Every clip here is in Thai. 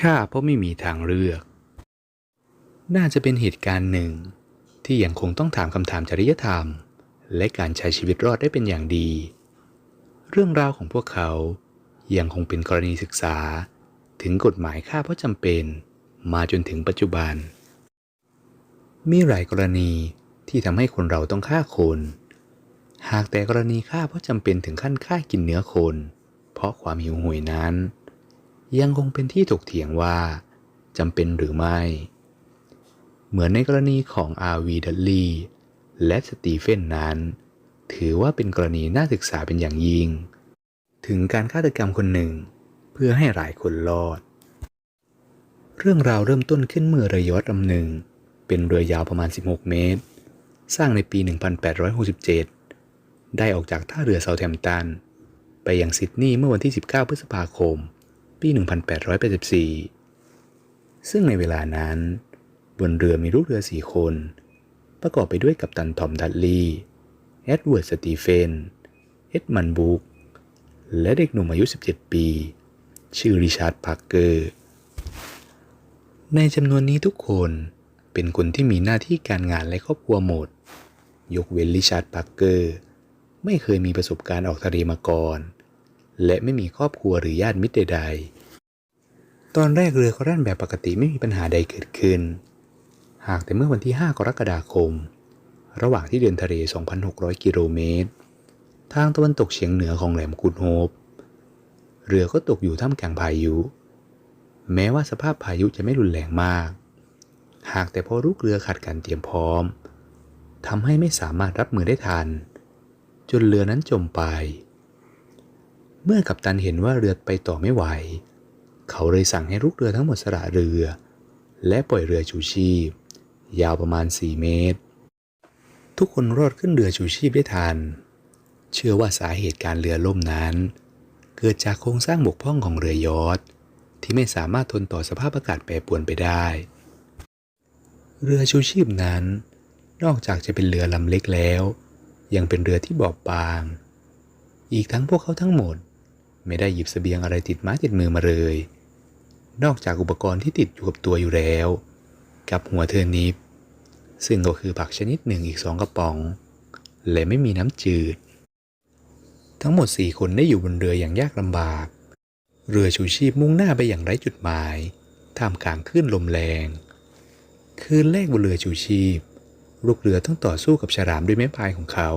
ฆ่าเพราะไม่มีทางเลือก น่าจะเป็นเหตุการณ์หนึ่ง ที่ยังคงต้องถามคำถามจริยธรรม และการใช้ชีวิตรอดได้เป็นอย่างดี เรื่องราวของพวกเขายังคงเป็นกรณีศึกษา ถึงกฎหมายฆ่าเพราะจำเป็น มาจนถึงปัจจุบัน มีหลายกรณีที่ทำให้คนเราต้องฆ่าคน หากแต่กรณีฆ่าเพราะจำเป็นถึงขั้นฆ่ากินเนื้อคน เพราะความหิวโหยนั้น ยังคงเป็นที่ถกเถียงว่าจำเป็นหรือไม่ เหมือนในกรณีของอาวีดัลลีและสตีเฟนนั้น ถือว่าเป็นกรณีน่าศึกษาเป็นอย่างยิ่ง ถึงการฆาตกรรมคนหนึ่ง เพื่อให้หลายคนรอด เรื่องราวเริ่มต้นขึ้นเมื่อเรือยอชต์ลำหนึ่ง เป็นเรือยาวประมาณ 16 เมตร สร้างในปี 1867 ได้ออกจากท่าเรือเซาแธมป์ตัน ไปยังซิดนีย์เมื่อวันที่ 19 พฤษภาคม ปี 1884 ซึ่งในเวลานั้น บนเรือมีลูกเรือสี่คน ประกอบไปด้วยกัปตันทอมดัตลีเอ็ดเวิร์ดสตีเฟน เอ็ดมันบุกและเด็กหนุ่มอายุ 17 ปี ชื่อริชาร์ดพาร์เกอร์ ในจำนวนนี้ทุกคนเป็นคนที่มีหน้าที่การงานและครอบครัวหมด ยกเว้นริชาร์ดพาร์เกอร์ ไม่เคยมีประสบการณ์ออกทะเลมาก่อน และไม่มีครอบครัวหรือญาติมิตรใดๆ ตอนแรกเรือเขาแล่นแบบปกติไม่มีปัญหาใดเกิดขึ้น หากแต่เมื่อวันที่ 5 กรกฎาคม ระหว่างที่เดินทะเล 2,600 กิโลเมตร ทางตะวันตกเฉียงเหนือของแหลมกูดโฮป เรือก็ตกอยู่ท่ามกลางพายุ แม้ว่าสภาพพายุจะไม่รุนแรงมาก หากแต่พอลูกเรือขาดการเตรียมพร้อมทำให้ไม่สามารถรับมือได้ทัน จนเรือนั้นจมไป เมื่อกัปตันเห็นว่าเรือไปต่อไม่ไหว เขาเลยสั่งให้ลูกเรือทั้งหมดสละเรือ และปล่อยเรือชูชีพ ยาวประมาณ 4 เมตร ทุกคนรอดขึ้นเรือชูชีพได้ทัน เชื่อว่าสาเหตุการเรือล่มนั้น เกิดจากโครงสร้างบกพร่องของเรือยอชต์ที่ไม่สามารถทนต่อสภาพอากาศแปรปรวนไปได้ เรือชูชีพนั้น นอกจากจะเป็นเรือลำเล็กแล้ว ยังเป็นเรือที่บอบบาง อีกทั้งพวกเขาทั้งหมด ไม่ได้หยิบเสบียงอะไรติดไม้ติดมือมาเลย นอกจากอุปกรณ์ที่ติดอยู่กับตัวอยู่แล้ว กับหัวเทอร์นิปซึ่งก็คือผักชนิดหนึ่งอีกสองกระป๋อง และไม่มีน้ำจืด ทั้งหมดสี่คนได้อยู่บนเรืออย่างยากลำบาก เรือชูชีพมุ่งหน้าไปอย่างไร้จุดหมาย ท่ามกลางคลื่นลมแรง คืนแรกบนเรือชูชีพ ลูกเรือต้องต่อสู้กับฉลามด้วยไม้พายของเขา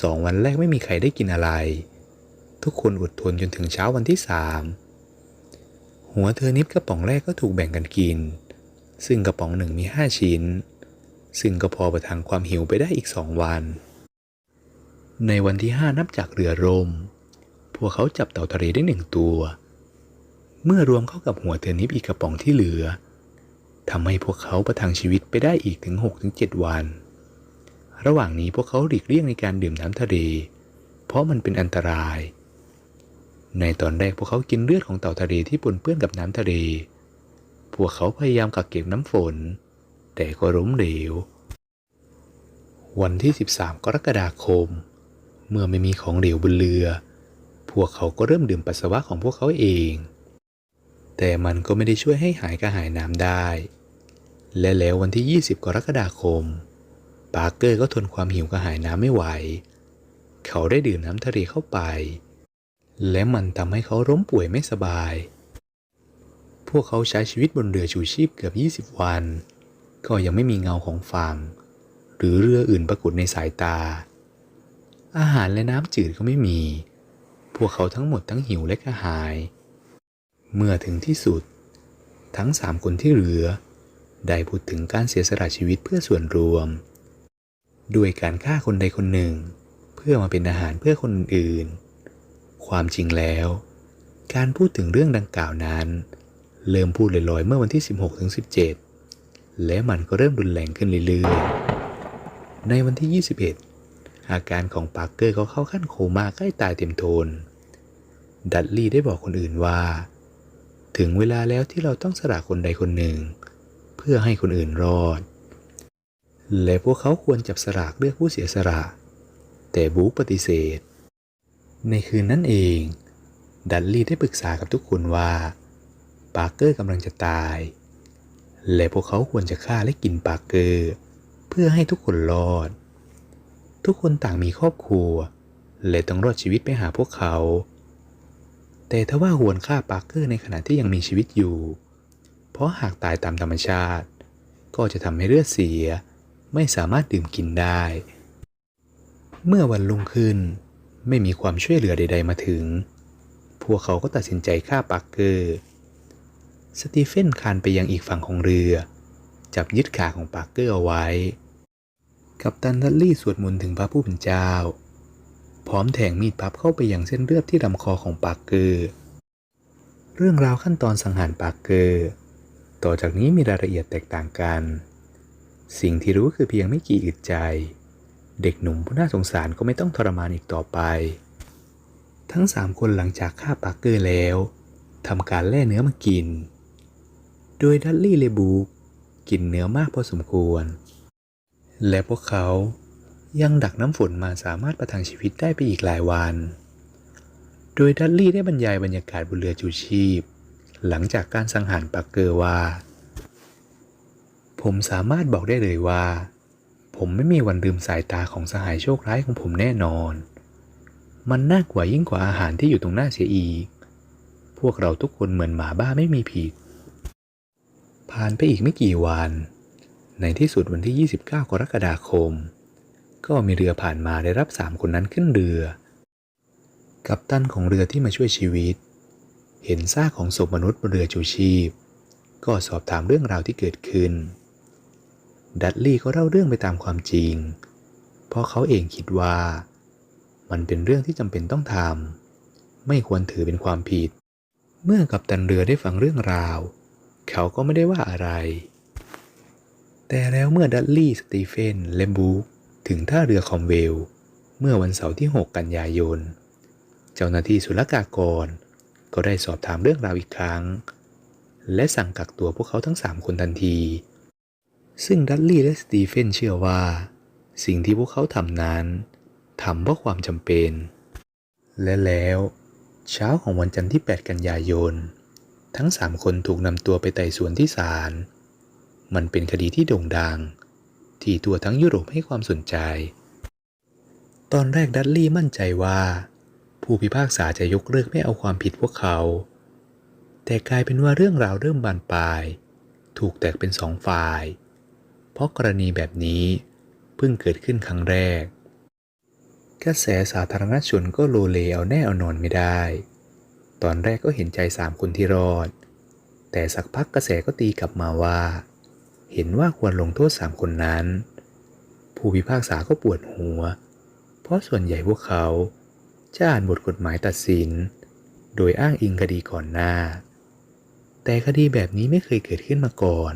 สองวันแรกไม่มีใครได้กินอะไร ทุกคนอดทนจนถึงเช้าวันที่สามหัวเทอร์นิปกระป๋องแรกก็ถูกแบ่งกันกิน ซึ่งกระป๋องหนึ่งมีห้าชิ้น ซึ่งก็พอประทังความหิวไปได้อีกสองวัน ในวันที่ห้านับจากเรือร่มพวกเขาจับเต่าทะเลได้หนึ่งตัว เมื่อรวมเข้ากับหัวเทอร์นิปอีกกระป๋องที่เหลือทำให้พวกเขาประทังชีวิตไปได้อีกถึง6-7 วัน ระหว่างนี้พวกเขาหลีกเลี่ยงในการดื่มน้ำทะเล เพราะมันเป็นอันตราย ในตอนแรกพวกเขากินเลือดของเต่าทะเลที่ปนเปื้อนกับน้ำทะเล พวกเขาพยายามกักเก็บน้ำฝน แต่ก็ล้มเหลว วันที่ 13 กรกฎาคม เมื่อไม่มีของเหลวบนเรือ พวกเขาก็เริ่มดื่มปัสสาวะของพวกเขาเอง แต่มันก็ไม่ได้ช่วยให้หายกระหายน้ำได้ และแล้ววันที่ 20 กรกฎาคม ปาร์เกอร์ก็ทนความหิวกระหายน้ำไม่ไหว เขาได้ดื่มน้ำทะเลเข้าไป และมันทำให้เขาล้มป่วยไม่สบาย พวกเขาใช้ชีวิตบนเรือชูชีพเกือบ 20 วัน ก็ยังไม่มีเงาของฝั่ง หรือเรืออื่นปรากฏในสายตา อาหารและน้ำจืดก็ไม่มี พวกเขาทั้งหมดทั้งหิวและกระหาย เมื่อถึงที่สุด ทั้งสามคนที่เหลือ ได้พูดถึงการเสียสละชีวิตเพื่อส่วนรวม ด้วยการฆ่าคนใดคนหนึ่ง เพื่อมาเป็นอาหารเพื่อคนอื่น ความจริงแล้ว การพูดถึงเรื่องดังกล่าวนั้น เริ่มพูดลอยๆเมื่อวันที่ 16ถึง17 และมันก็เริ่มรุนแรงขึ้นเรื่อยๆ ในวันที่ 21 อาการของปาร์เกอร์เขาเข้าขั้นโคม่าใกล้ตายเต็มทน ดัตลี่ได้บอกคนอื่นว่า ถึงเวลาแล้วที่เราต้องสละคนใดคนหนึ่ง เพื่อให้คนอื่นรอด และพวกเขาควรจับสลากเลือกผู้เสียสละแต่บู๊ปฏิเสธ ในคืนนั้นเอง ดัตลี่ได้ปรึกษากับทุกคนว่าปาร์เกอร์กำลังจะตาย และพวกเขาควรจะฆ่าและกินปาร์เกอร์ เพื่อให้ทุกคนรอด ทุกคนต่างมีครอบครัว และต้องรอดชีวิตไปหาพวกเขา แต่ถ้าว่าหวนฆ่าปาร์เกอร์ในขณะที่ยังมีชีวิตอยู่ เพราะหากตายตามธรรมชาติ ก็จะทำให้เลือดเสีย ไม่สามารถดื่มกินได้ เมื่อวันรุ่งขึ้น ไม่มีความช่วยเหลือใด ๆ มาถึง พวกเขาก็ตัดสินใจฆ่าปาร์เกอร์ สตีเฟนคานไปยังอีกฝั่งของเรือ จับยึดขาของปาร์เกอร์เอาไว้ กัปตันดัตลี่สวดมนต์ถึงพระผู้เป็นเจ้า พร้อมแทงมีดพับเข้าไปยังเส้นเลือดที่ลำคอของปาร์เกอร์ เรื่องราวขั้นตอนสังหารปาร์เกอร์ ต่อจากนี้มีรายละเอียดแตกต่างกัน สิ่งที่รู้คือเพียงไม่กี่อึดใจ เด็กหนุ่มผู้น่าสงสารก็ไม่ต้องทรมานอีกต่อไป ทั้งสามคนหลังจากฆ่าปาร์เกอร์แล้วทำการแล่เนื้อมากิน โดยดัตลี่เลบูกกินเนื้อมากพอสมควร และพวกเขายังดักน้ำฝนมาสามารถประทังชีวิตได้ไปอีกหลายวัน โดยดัตลี่ได้บรรยายบรรยากาศบนเรือจูชีพ หลังจากการสังหารปาร์เกอร์ว่า ผมสามารถบอกได้เลยว่า ผมไม่มีวันลืมสายตาของสหายโชคร้ายของผมแน่นอน มันน่ากลัวยิ่งกว่าอาหารที่อยู่ตรงหน้าเสียอีก พวกเราทุกคนเหมือนหมาบ้าไม่มีผิด ผ่านไปอีกไม่กี่วัน ในที่สุดวันที่ 29 กรกฎาคม ก็มีเรือผ่านมาได้รับสามคนนั้นขึ้นเรือ กัปตันของเรือที่มาช่วยชีวิต เห็นซากของศพมนุษย์บนเรือชูชีพ ก็สอบถามเรื่องราวที่เกิดขึ้น ดัตลี่ก็เล่าเรื่องไปตามความจริง เพราะเขาเองคิดว่า มันเป็นเรื่องที่จำเป็นต้องทำไม่ควรถือเป็นความผิด เมื่อกัปตันเรือได้ฟังเรื่องราว เขาก็ไม่ได้ว่าอะไร แต่แล้วเมื่อดัตลี่สตีเฟนและบูคถึงท่าเรือคอมเวล เมื่อวันเสาร์ที่ 6 กันยายน เจ้าหน้าที่ศุลกากร ก็ได้สอบถามเรื่องราวอีกครั้ง และสั่งกักตัวพวกเขาทั้งสามคนทันที ซึ่งดัตลี่และสตีเฟนเชื่อว่า สิ่งที่พวกเขาทำนั้นทำเพราะความจำเป็น และแล้วเช้าของวันจันทร์ที่ 8 กันยายน ทั้งสามคนถูกนำตัวไปไต่สวนที่ศาล มันเป็นคดีที่โด่งดัง ที่ตัวทั้งยุโรปให้ความสนใจ ตอนแรกดัตลี่มั่นใจว่า ผู้พิพากษาจะยกเลิกไม่เอาความผิดพวกเขา แต่กลายเป็นว่าเรื่องราวเริ่มบานปลาย ถูกแตกเป็นสองฝ่าย เพราะกรณีแบบนี้เพิ่งเกิดขึ้นครั้งแรก กระแสสาธารณชนก็โลเลเอาแน่เอานอนไม่ได้ ตอนแรกก็เห็นใจสามคนที่รอด แต่สักพักกระแสก็ตีกลับมาว่า เห็นว่าควรลงโทษสามคนนั้น ผู้พิพากษาก็ปวดหัว เพราะส่วนใหญ่พวกเขาจะอ่านบทกฎหมายตัดสิน โดยอ้างอิงคดีก่อนหน้า แต่คดีแบบนี้ไม่เคยเกิดขึ้นมาก่อน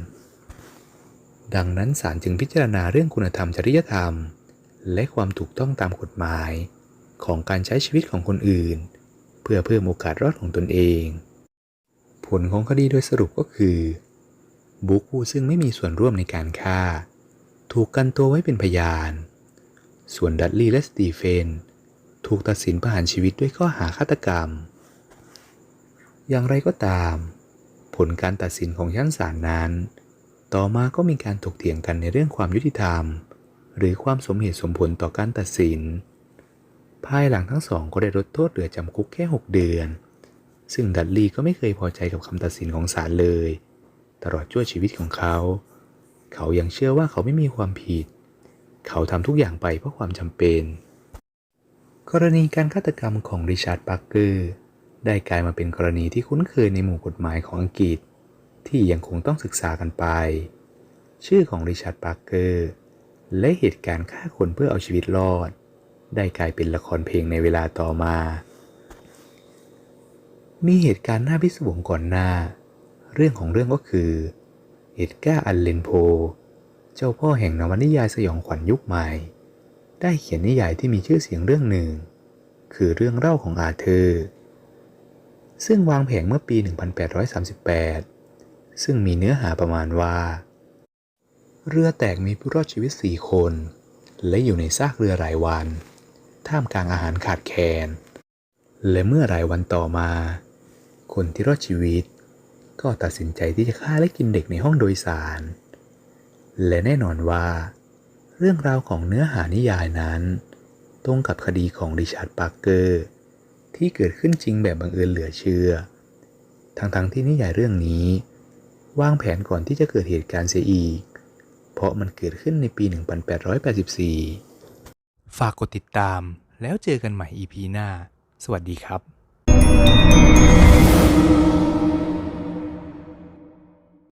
ดังนั้นศาลจึงพิจารณาเรื่องคุณธรรมจริยธรรม และความถูกต้องตามกฎหมาย ของการใช้ชีวิตของคนอื่น เพื่อเพิ่มโอกาสรอดของตนเอง ผลของคดีโดยสรุปก็คือ บุ๊กผู้ซึ่งไม่มีส่วนร่วมในการฆ่า ถูกกันตัวไว้เป็นพยาน ส่วนดัตลี่และสตีเฟน ถูกตัดสินประหารชีวิตด้วยข้อหาฆาตกรรม อย่างไรก็ตาม ผลการตัดสินของชั้นศาลนั้น ต่อมาก็มีการถกเถียงกันในเรื่องความยุติธรรม หรือความสมเหตุสมผลต่อการตัดสิน ภายหลังทั้งสองก็ได้ลดโทษเหลือจำคุกแค่ 6 เดือน ซึ่งดัตลีก็ไม่เคยพอใจกับคำตัดสินของศาลเลย ตลอดชั่วชีวิตของเขา เขายังเชื่อว่าเขาไม่มีความผิด เขาทำทุกอย่างไปเพราะความจำเป็น กรณีการฆาตกรรมของริชาร์ดปาร์เกอร์ได้กลายมาเป็นกรณีที่คุ้นเคยในหมู่กฎหมายของอังกฤษ ที่ยังคงต้องศึกษากันไป ชื่อของริชาร์ดปาร์เกอร์และเหตุการณ์ฆ่าคนเพื่อเอาชีวิตรอด ได้กลายเป็นละครเพลงในเวลาต่อมา มีเหตุการณ์น่าพิศวงก่อนหน้า เรื่องของเรื่องก็คือเอ็ดการ์อัลเลนโพ เจ้าพ่อแห่งนวนิยายสยองขวัญยุคใหม่ ได้เขียนนิยายที่มีชื่อเสียงเรื่องหนึ่ง คือเรื่องเล่าของอาเธอร์ ซึ่งวางแผงเมื่อปี 1838 ซึ่งมีเนื้อหาประมาณว่า เรือแตกมีผู้รอดชีวิตสี่คน และอยู่ในซากเรือหลายวัน ท่ามกลางอาหารขาดแคลน และเมื่อหลายวันต่อมา คนที่รอดชีวิต ก็ตัดสินใจที่จะฆ่าและกินเด็กในห้องโดยสาร และแน่นอนว่า เรื่องราวของเนื้อหานิยายนั้น ตรงกับคดีของริชาร์ดปาร์เกอร์ที่เกิดขึ้นจริงแบบบังเอิญเหลือเชื่อ ทั้งๆที่นิยายเรื่องนี้ วางแผนก่อนที่จะเกิดเหตุการณ์เสียอีก เพราะมันเกิดขึ้นในปี 1884 ฝากกดติดตามแล้วเจอกันใหม่ EP หน้า สวัสดีครับ